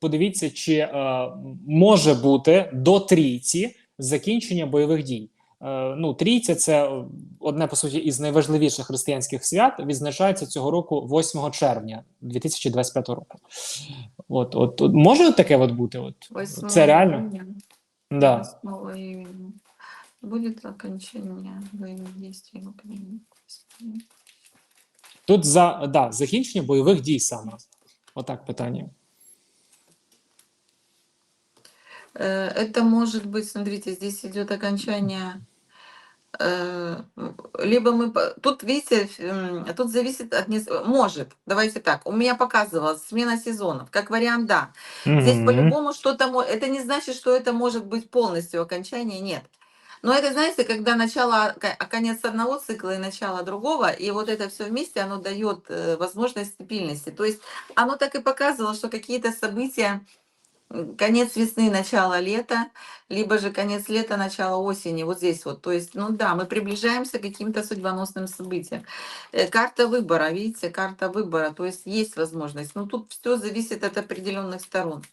подивіться, чи е, може бути до трійці закінчення бойових дій. Е, ну, трійця це одне по суті із найважливіших християнських свят. Відзначається цього року 8 червня 2025 року. От, от, от може таке от бути? От 8 це реально? Да. 8 июня будет окончание военных действий в Украине. Тут за да, закінчення бойових дій саме. Отак питання. Это может быть, смотрите, здесь идет окончание. э, Либо мы... Тут, видите, тут зависит от... Может, давайте так. У меня показывалось смена сезонов. Как вариант, да. Здесь Мгм. по-любому что-то... Это не значит, что это может быть полностью окончание, нет. Но это, знаете, когда начало, ко- конец одного цикла и начало другого, и вот это все вместе, оно дает э, возможность стабильности. То есть оно так и показывало, что какие-то события, конец весны, начало лета, либо же конец лета, начало осени, вот здесь вот. То есть, ну да, мы приближаемся к каким-то судьбоносным событиям. Э, Карта выбора, видите, карта выбора, то есть есть возможность. Но тут все зависит от определенных сторон.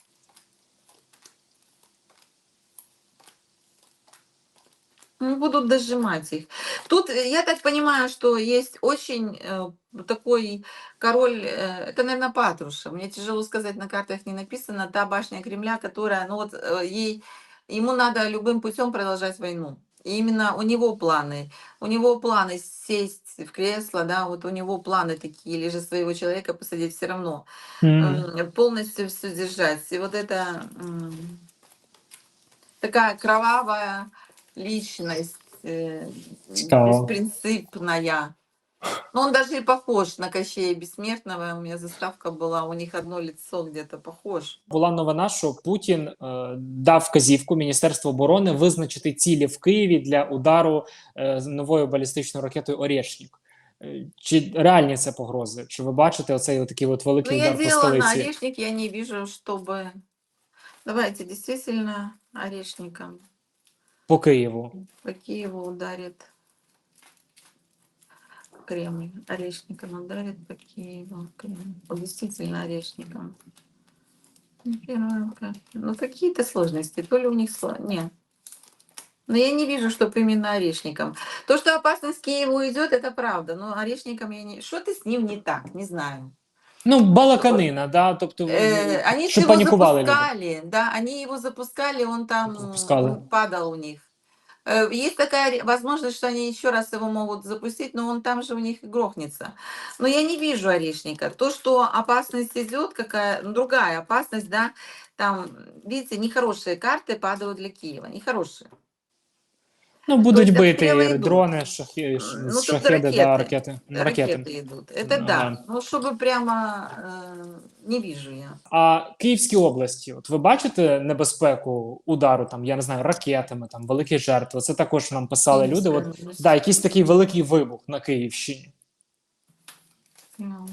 Будут дожимать их. Тут, э, я так понимаю, что есть очень э, такой король, э, это, наверное, Патрушев. Мне тяжело сказать, на картах не написано, та башня Кремля, которая, ну вот, э, ей, ему надо любым путем продолжать войну. И именно у него планы. У него планы сесть в кресло, да, вот у него планы такие, или же своего человека посадить все равно. М, полностью все держать. И вот это м, такая кровавая личность, э, Цікаво. беспринципная. Но он даже и похож на Кощея Бессмертного. У меня заставка была, у них одно лицо где-то похож. Була новина, що Путін е, дав вказівку Міністерству оборони визначити цілі в Києві для удару е, з новою балістичною ракетою Орєшнік. Е, Чи реальні це погрози? Чи ви бачите оцей такий от Ну, великий я удар по делала на столиці? орешник, я не вижу, чтобы... Давайте действительно орешником По Києву? по Киеву ударит Кремль. Орешником ударит по Киеву Кремль. Действительно орешником. Ну. Ну, какие-то сложности. То ли у них Нет. Но я не вижу, что именно орешником. То, что опасность Киеву идет, это правда. Но орешником я не... Что-то с ним не так, не знаю. Ну, балаканина, да? Тобто, Э, они щоб его панікували люди. запускали, да, они его запускали, он там Запускали. падал у них. Э, Есть такая возможность, что они еще раз его могут запустить, но он там же у них и грохнется. Но я не вижу орешника. То, что опасность идет, какая ну, другая опасность, да, там, видите, нехорошие карты падают для Киева, нехорошие. Ну, будуть Тобто бити обстріли і йдуть. дрони, шахи, ш- Ну, тут шахеди, да, ракети. ракети. Ну, ракети. Ракеты идут. Это Ну, да. да. Ну, чтобы прямо э, не вижу я. А Київській області, от ви бачите небезпеку удару, там, я не знаю, ракетами, там, великі жертви. Це також нам писали люди. От, Киевская область. да, якийсь такий великий вибух на Київщині. Ну.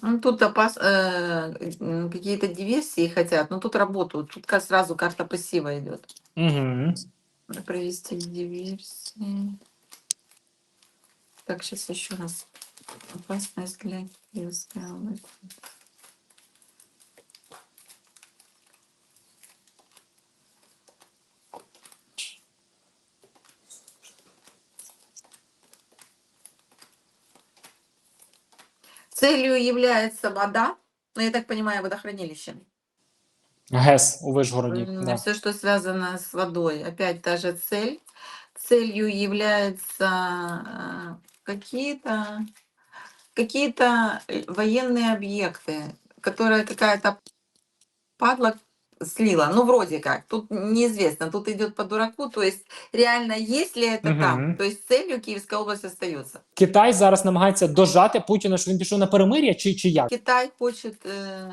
Ну, тут опас... э, какие-то диверсии хотят, но тут работают. Тут как сразу карта пассива идет. Угу. Провести диверсии. Так, сейчас еще раз. Опасность для Киевской области. Целью является вода, ну, я так понимаю, водохранилище. ГЕС у Вишгороді. Да. Все, что связано с водой. Опять та же цель. Целью являются а, какие-то какие-то э, военные объекты, которые какая-то падла слила. Ну, вроде как. Тут неизвестно. Тут идет по дураку. То есть, реально, есть ли это Мгм. там? То есть, целью Киевская область остается. Китай зараз намагається дожати Путіна, що він пішов на перемир'я, чи, чи як? Китай хочет э,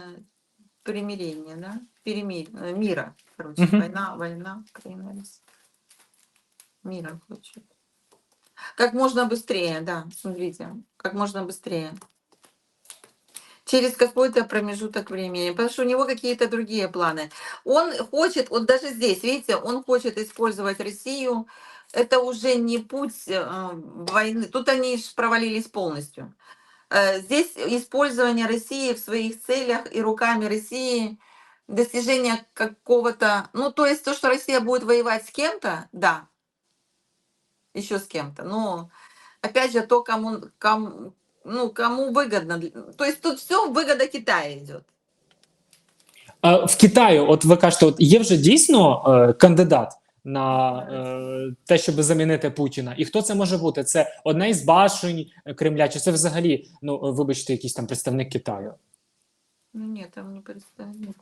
примирения, да? Перемир... э, мира. Короче, Мгм. война, война, Украина, Россия. Мира хочет. Как можно быстрее, да, смотрите, как можно быстрее. Через какой-то промежуток времени, потому что у него какие-то другие планы. Он хочет, вот даже здесь, видите, он хочет использовать Россию. Это уже не путь э, войны. Тут они провалились полностью. Э, Здесь использование России в своих целях и руками России достижение какого-то, ну то есть то, что Россия будет воевать с кем-то, да, еще с кем-то, но опять же то, кому, кому, ну, кому выгодно. То есть тут все выгода Китая идет. В Китаю, от ви кажете, от є вже дійсно е, кандидат на е, те, щоб замінити Путіна. І хто це може бути? Це одна із башень Кремля, чи це взагалі, ну вибачте, якийсь там представник Китаю? Ну нет, там не представляю.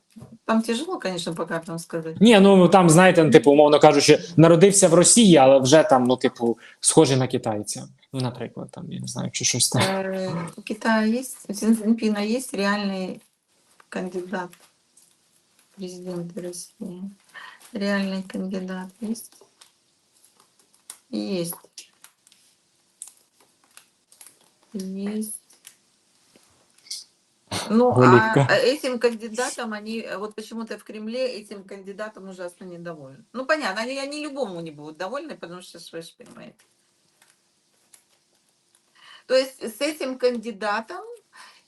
Там тяжело, конечно, по картам сказать. Ні, ну там знаєте, ну, типу, умовно кажучи, народився в Росії, але вже там, ну, типу, схожий на китайця. Ну, наприклад, там я не знаю, чи щось там. Э, У Китая есть, у Цзиньпина есть реальный кандидат в президенты России. Реальный кандидат есть? Есть. Есть. Ну, а Оливка. а этим кандидатам они, вот почему-то в Кремле этим кандидатам ужасно недовольны. Ну, понятно, они, они любому не будут довольны, потому что, ж вы же понимаете. То есть с этим кандидатом,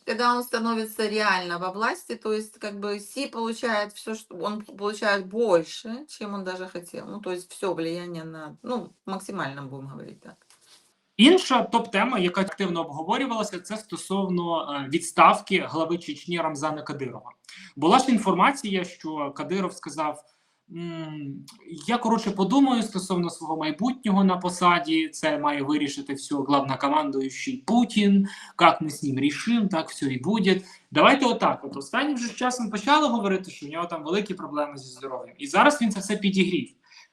когда он становится реально во власти, то есть как бы Си получает все, что он получает больше, чем он даже хотел. Ну, то есть все влияние на, ну, максимально будем говорить так. Інша топ-тема, яка активно обговорювалася, це стосовно е, відставки глави Чечні Рамзана Кадирова. Була ж інформація, що Кадиров сказав: «М, я коротше подумаю стосовно свого майбутнього на посаді. Це має вирішити все главнокомандуючий Путін. Як ми з ним рішимо, так все і буде. Давайте отак. От останнім же часом почали говорити, що в нього там великі проблеми зі здоров'ям, і зараз він це все підігрів.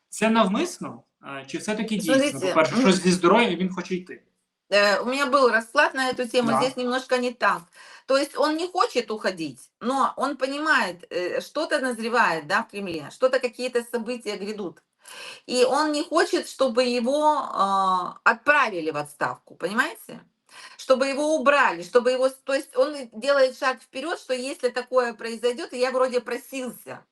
Це навмисно? Е, Чи все-таки дійсно? Смотрите, По-перше, ну- щось зі здоров'ям він хоче йти. Э, У меня был расклад на эту тему, Да. здесь немножко не так. То есть он не хочет уходить, но он понимает, э, что-то назревает да, в Кремле, что-то какие-то события грядут. И он не хочет, чтобы его а, отправили в отставку, понимаете? Чтобы его убрали, чтобы его... То есть он делает шаг вперед, что если такое произойдет, я вроде просился.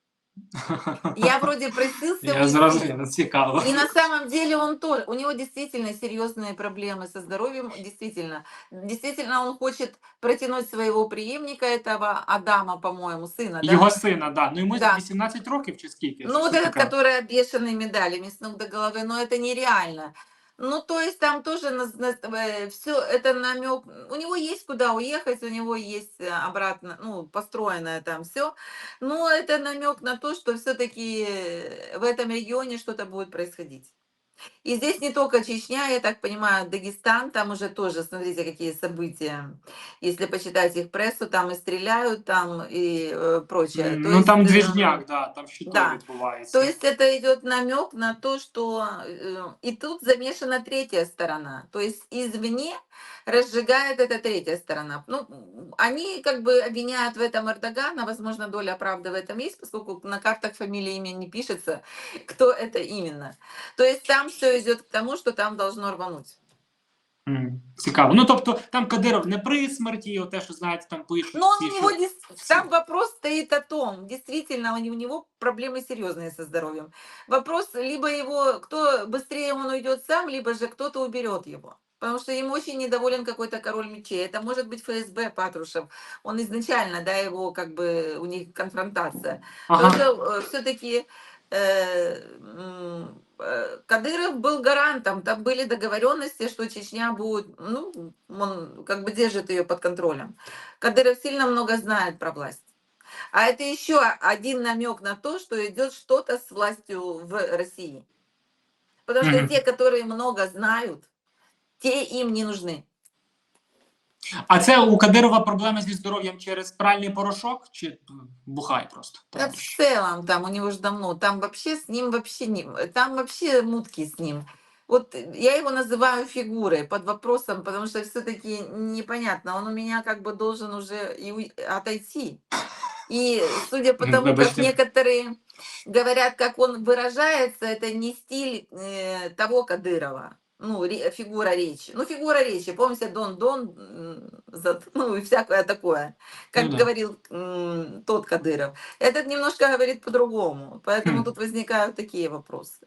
Я вроде просился Я уйти. зрозумів, ну, цікаво. И на самом деле он тоже, у него действительно серьезные проблемы со здоровьем, действительно. Действительно, он хочет протянуть своего преемника, этого Адама, по-моему, сына, да? Його сина, да. Ну йому Да. 18 років чи скільки? Ну, вот Щось этот, таке. который обвешанный медалями с ног до головы, но это нереально. Ну, то есть там тоже все это намек. У него есть куда уехать, у него есть э, обратно, ну, построенное там все. Но это намек на то, что все-таки в этом регионе что-то будет происходить. И здесь не только Чечня, я так понимаю, Дагестан, там уже тоже, смотрите, какие события. Если почитать их прессу, там и стреляют, там и э, прочее. М, То Ну есть, там э, двіжняк, да, там що да. то відбувається. то есть это идет намек на то, что э, и тут замешана третья сторона. То есть извне разжигает эта третья сторона. Ну, м, они как бы обвиняют в этом Эрдогана, возможно, доля правды в этом есть, поскольку на картах фамилия имя не пишется, кто это именно. То есть там все идет к тому, что там должно рвануть. М, Цікаво. Ну тобто там Кадиров не при смерті, те, що знаєте, там пишуть. Но он всі, у него що- дес- там вопрос стоит о том, действительно, у не- у него проблемы серьезные со здоровьем. Вопрос, либо его, кто быстрее он уйдет сам, либо же кто-то уберет его. Потому что ему очень недоволен какой-то король мечей. Это может быть ФСБ Патрушев. Он изначально, да, его как бы у них конфронтация. Ага. Только все-таки Кадыров был гарантом, там были договоренности, что Чечня будет, ну, он как бы держит ее под контролем. Кадыров сильно много знает про власть. А это еще один намек на то, что идет что-то с властью в России. Потому что Мгм. те, которые много знают, те им не нужны. А це у Кадирова проблеми зі здоров'ям через пральний порошок чи м, бухай просто? Да в целом там у него же давно, там вообще с ним вообще не, там вообще мутки с ним. Вот я его называю фигурой под вопросом, потому что все-таки непонятно, он у меня как бы должен уже и отойти. И судя по Ну, тому, как некоторые говорят, как он выражается, это не стиль э, того Кадырова. Ну, ре- фигура речи. Ну, фигура речи. Помните, Дон Дон, м, за- ну, и всякое такое. Как Ну да. говорил м, тот Кадыров. Этот немножко говорит по-другому. Поэтому Хм. тут возникают такие вопросы.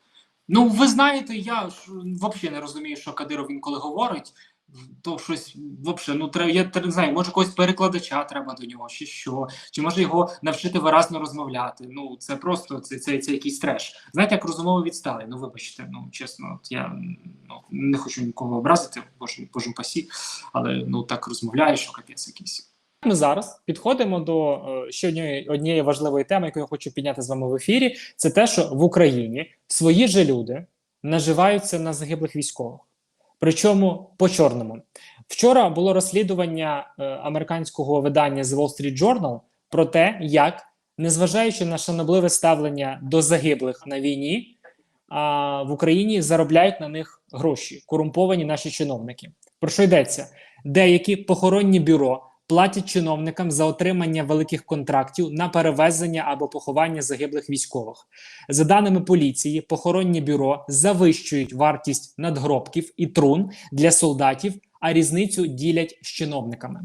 Ну, ви знаєте, я ж взагалі не розумію, що Кадиров інколи говорить. то щось взагалі, ну треба, я не знаю, може когось перекладача треба до нього, чи що, чи може його навчити виразно розмовляти. Ну це просто це, це, це якийсь треш. Знаєте, як розумово відстали. Ну вибачте, ну чесно, от я ну, не хочу нікого образити, боже, боже пасі, але ну так розмовляєш, що капець якийсь. Ми зараз підходимо до е, ще однієї, однієї важливої теми, яку я хочу підняти з вами в ефірі. Це те, що в Україні свої же люди наживаються на загиблих військових. Причому по чорному. Вчора було розслідування е, американського видання The Wall Street Journal про те, як, незважаючи на шанобливе ставлення до загиблих на війні, а, в Україні заробляють на них гроші, корумповані наші чиновники. Про що йдеться? Деякі похоронні бюро платять чиновникам за отримання великих контрактів на перевезення або поховання загиблих військових. За даними поліції, похоронні бюро завищують вартість надгробків і трун для солдатів, а різницю ділять з чиновниками.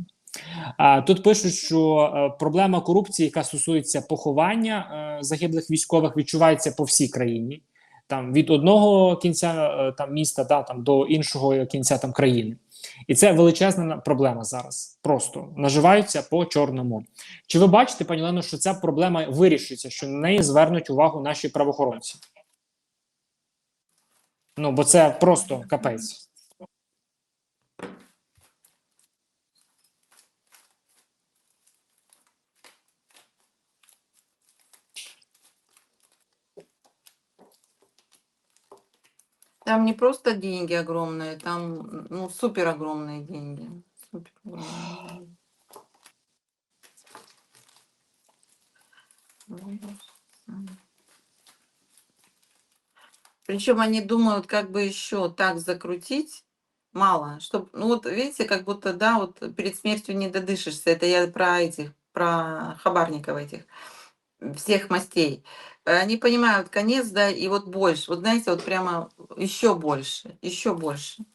Тут пишуть, що е, проблема корупції, яка стосується поховання е, загиблих військових, відчувається по всій країні. Там від одного кінця е, там міста да, там до іншого кінця там країни. І це величезна проблема зараз. Просто наживаються по чорному. Чи ви бачите, пані Олено, що ця проблема вирішиться, що на неї звернуть увагу наші правоохоронці? Ну, бо це просто капець. Там не просто деньги огромные, там ну, супер огромные деньги. Супер огромные. Причем они думают, как бы еще так закрутить, мало, чтобы, ну вот видите, как будто, да, вот перед смертью не додышишься. Это я про этих, про хабарников этих, всех мастей. Они понимают конец, да, и вот больше. Вот знаете, вот прямо еще больше, еще больше.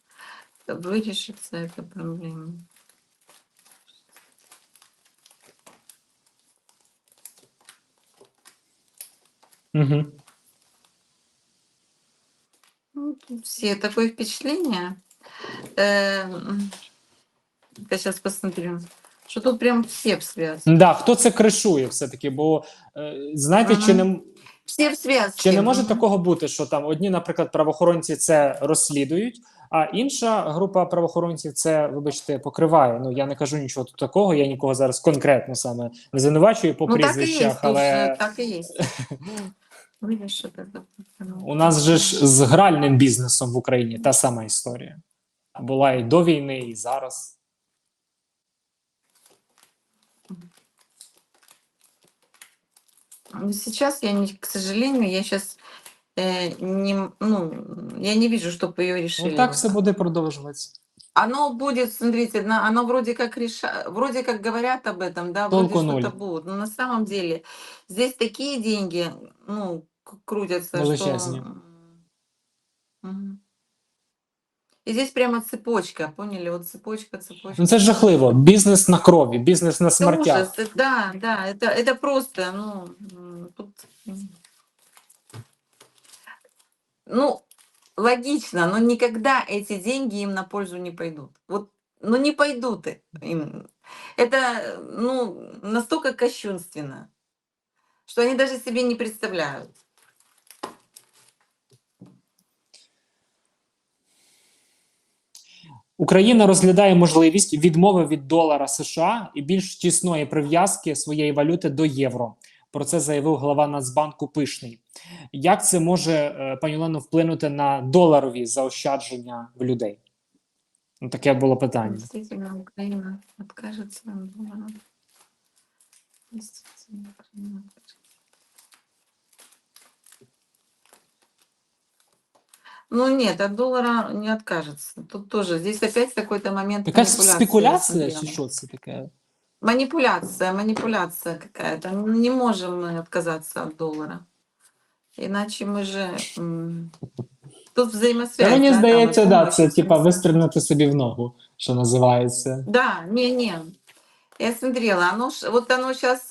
Вырішиться эта проблема. Угу. Все такое впечатление. Э, сейчас посмотрю. Что тут прям все в связке. Да, хто це кришує все-таки? Бо е, знаєте, чи не Все в связке. Чи не може такого бути, що там одні, наприклад, правоохоронці це розслідують, а інша група правоохоронців це, вибачте, покриває. Ну я не кажу нічого тут такого, я нікого зараз конкретно саме не звинувачую по Ну так и прізвищах, тут але же так. Видишь, что это? у нас же ж з гральним бізнесом в Україні та сама історія. Була і до війни, і зараз. Сейчас я, не, к сожалению, я сейчас не, ну, я не вижу, чтобы ее решили. Ну так все буде продовжуватися. Оно будет, смотрите, на- оно вроде как реша, вроде как говорят об этом, да, Толку вроде что-то ноль. будет. Но на самом деле здесь такие деньги, ну, к- крутятся, что... Величезные. Мгм. И здесь прямо цепочка, поняли? Вот цепочка, цепочка. Ну це ж жахливо. Бізнес на крові, бізнес на Это смертях. ужас, э, да, да, это, это просто, ну, м, тут, м. ну, логично, но никогда эти деньги им на пользу не пойдут. Вот, ну, не пойдут и- им. Это, ну, настолько кощунственно, что они даже себе не представляют. Україна розглядає можливість відмови від долара США і більш тісної прив'язки своєї валюти до євро. Про це заявив глава Нацбанку Пишний. Як це може, е, пані Олено, вплинути на доларові заощадження в людей? Ну, таке було питання. Действительно, Украина Ну нет, от доллара не откажется. Тут тоже, здесь опять какой-то момент Якась манипуляции, я спекуляція, смотрела. чи що це таке? Манипуляция, манипуляция какая-то. Не можем мы отказаться от доллара. Иначе мы же... м, Тут взаимосвязь. Та мені да, там и здається, да, помощь, це и типа всё. вистрибнути собі в ногу, що називається. Да, не-не. Я смотрела, оно, ж- вот оно сейчас,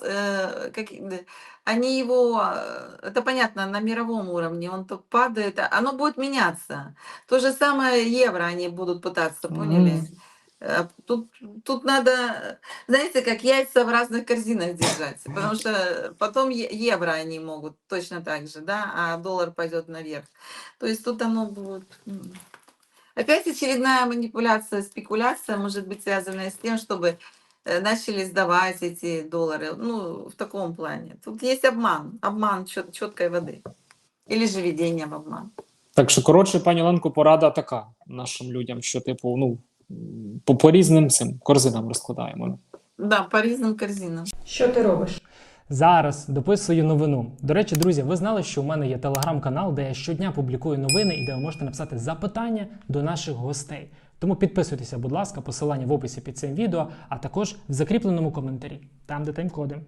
как, д- они его, э, это понятно, на мировом уровне, он то падает, а оно будет меняться. То же самое евро они будут пытаться, поняли? Э, Тут, тут надо, знаете, как яйца в разных корзинах держать, потому что потом евро они могут точно так же, да, а доллар пойдет наверх. То есть тут оно будет... Опять очередная манипуляция, спекуляция может быть связанная с тем, чтобы начали сдавать эти доллары, ну, в таком плане. Тут есть обман, обман чет- четкой воды. Или же введение в обман. Так що, коротше, пані Оленко, порада така нашим людям, що, типу, ну, м, по, по різним цим корзинам розкладаємо. Да, по різним корзинам. Що ти робиш? Зараз дописую новину. До речі, друзі, ви знали, що у мене є телеграм-канал, де я щодня публікую новини і де ви можете написати запитання до наших гостей. Тому підписуйтеся, будь ласка, посилання в описі під цим відео, а також в закріпленому коментарі, там де тайм-коди.